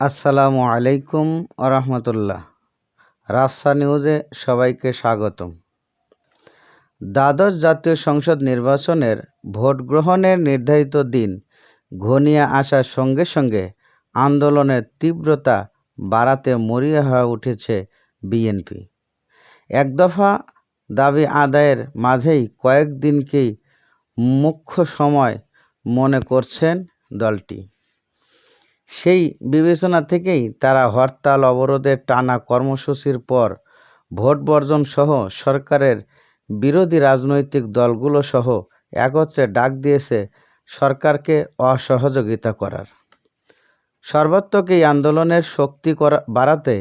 আসসালামু আলাইকুম আরহামতুল্লাহ রাফসা নিউজে সবাইকে স্বাগতম। দ্বাদশ জাতীয় সংসদ নির্বাচনের ভোট গ্রহণের নির্ধারিত দিন ঘনিয়ে আসার সঙ্গে সঙ্গে আন্দোলনের তীব্রতা বাড়াতে মরিয়া হয়ে উঠেছে বিএনপি। এক দফা দাবি আদায়ের মাঝেই কয়েকদিনকেই মুখ্য সময় মনে করছেন দলটি। সেই বিবেচনা থেকেই তারা হরতাল অবরোধের টানা কর্মসূচির পর ভোট বর্জন সহ সরকারের বিরোধী রাজনৈতিক দলগুলো সহ একত্রে ডাক দিয়েছে সরকারকে অসহযোগিতা করার। সর্বাত্মক এই আন্দোলনের শক্তি করা বাড়াতে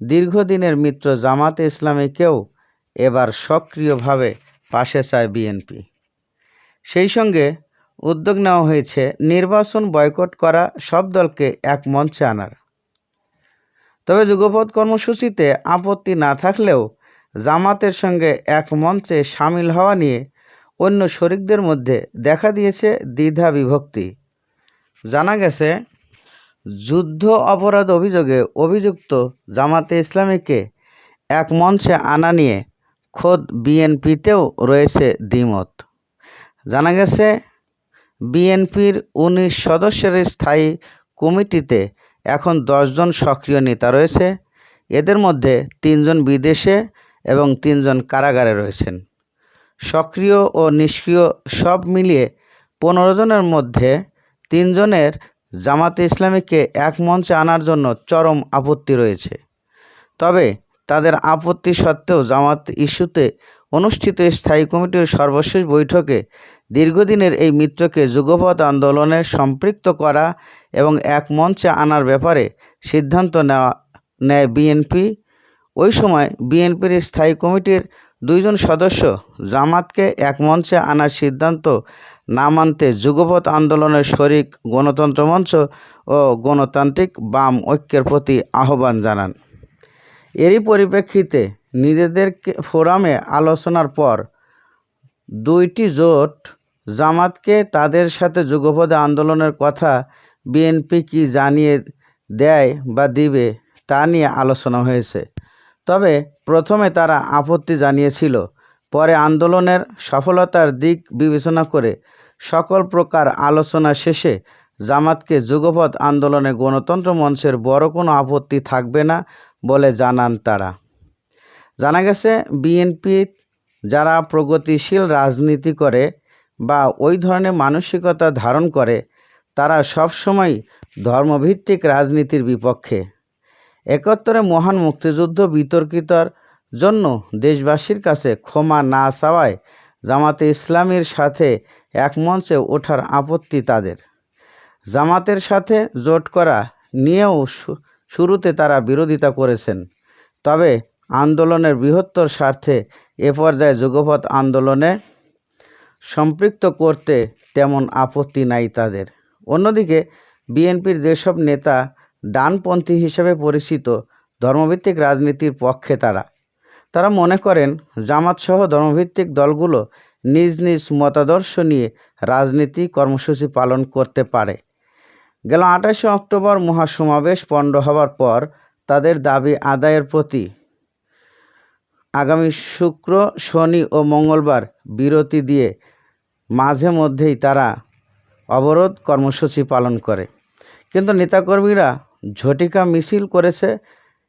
দীর্ঘদিনের মিত্র জামাতে ইসলামীকেও এবার সক্রিয়ভাবে পাশে চায় বিএনপি। সেই সঙ্গে উদ্যোগ নেওয়া হয়েছে। নির্বাচন বয়কট করা সব দলকে এক মঞ্চে আনার। তবে যুগপথ কর্মসূচিতে আপত্তি না থাকলেও জামাতের সঙ্গে এক মঞ্চে সামিল হওয়া নিয়ে অন্য শরিকদের মধ্যে দেখা দিয়েছে দ্বিধা বিভক্তি। জানা গেছে, যুদ্ধ অপরাধ অভিযোগে অভিযুক্ত জামাতে ইসলামীকে এক মঞ্চে আনা নিয়ে খোদ বিএনপিতেও রয়েছে দ্বিমত। জানা গেছে বিএনপির উনিশ সদস্যের স্থায়ী কমিটিতে এখন দশজন সক্রিয় নেতা রয়েছে। এদের মধ্যে তিনজন বিদেশে এবং তিনজন কারাগারে রয়েছেন। সক্রিয় ও নিষ্ক্রিয় সব মিলিয়ে পনেরো জনের মধ্যে তিনজনের জামাতে ইসলামীকে এক মঞ্চে আনার জন্য চরম আপত্তি রয়েছে। তবে তাদের আপত্তি সত্ত্বেও জামাত ইস্যুতে অনুষ্ঠিত স্থায়ী কমিটির সর্বশেষ বৈঠকে দীর্ঘদিনের এই মিত্রকে যুগপথ আন্দোলনে সম্পৃক্ত করা এবং এক মঞ্চে আনার ব্যাপারে সিদ্ধান্ত নেওয়া নেয় বিএনপি। ওই সময় বিএনপির স্থায়ী কমিটির দুইজন সদস্য জামাতকে এক মঞ্চে আনার সিদ্ধান্ত না মানতে যুগপথ আন্দোলনের শরিক গণতন্ত্র মঞ্চ ও গণতান্ত্রিক বাম ঐক্যের প্রতি আহ্বান জানান। এরই পরিপ্রেক্ষিতে নিজেদের ফোরামে আলোচনার পর দুইটি জোট জামাতকে তাদের সাথে যুগপদে আন্দোলনের কথা বিএনপি কি জানিয়ে দেয় বা দিবে তা নিয়ে আলোচনা হয়েছে। তবে প্রথমে তারা আপত্তি জানিয়েছিল, পরে আন্দোলনের সফলতার দিক বিবেচনা করে সকল প্রকার আলোচনা শেষে জামাতকে যুগপথ আন্দোলনে গণতন্ত্র মঞ্চের বড় কোনো আপত্তি থাকবে না বলে জানান তারা। জানা গেছে, বিএনপি যারা প্রগতিশীল রাজনীতি করে বা ওই ধরনের মানসিকতা ধারণ করে, তারা সবসময় ধর্মভিত্তিক রাজনীতির বিপক্ষে। একাত্তরে মহান মুক্তিযুদ্ধ বিতর্কিতর জন্য দেশবাসীর কাছে ক্ষমা না চাওয়ায় জামাতে ইসলামীর সাথে এক মঞ্চে ওঠার আপত্তি তাদের। জামাতের সাথে জোট করা নিয়েও শুরুতে তারা বিরোধিতা করেছেন। তবে আন্দোলনের বৃহত্তর স্বার্থে এ পর্যায়ে যুগপথ আন্দোলনে সম্পৃক্ত করতে তেমন আপত্তি নাই তাদের। অন্যদিকে, বিএনপির যেসব নেতা ডানপন্থী হিসেবে পরিচিত ধর্মভিত্তিক রাজনীতির পক্ষে তারা। তারা মনে করেন, জামাতসহ ধর্মভিত্তিক দলগুলো নিজ নিজ মতাদর্শ নিয়ে রাজনীতি কর্মসূচি পালন করতে পারে। গেল আঠাশে অক্টোবর মহাসমাবেশ পণ্ড হওয়ার পর তাদের দাবি আদায়ের প্রতি। আগামী শুক্র, শনি ও মঙ্গলবার বিরতি দিয়ে মাঝে মধ্যেই তারা অবরোধ কর্মসূচি পালন করে। কিন্তু নেতাকর্মীরা ঝটিকা মিছিল করেছে,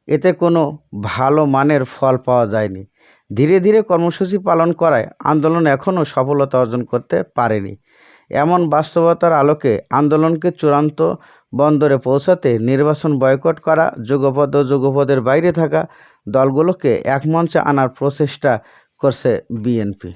এতে কোনো ভালো মানের ফল পাওয়া যায়নি। ধীরে ধীরে কর্মসূচি পালন করায় আন্দোলন এখনও সফলতা অর্জন করতে পারেনি। এমন বাস্তবতার আলোকে আন্দোলনকে চূড়ান্ত বন্দরে পৌঁছাতে নির্বাচন বয়কট করা যুগপদ ও যুগপদের বাইরে থাকা দলগুলোকে এক মঞ্চে আনার প্রচেষ্টা করছে বিএনপি।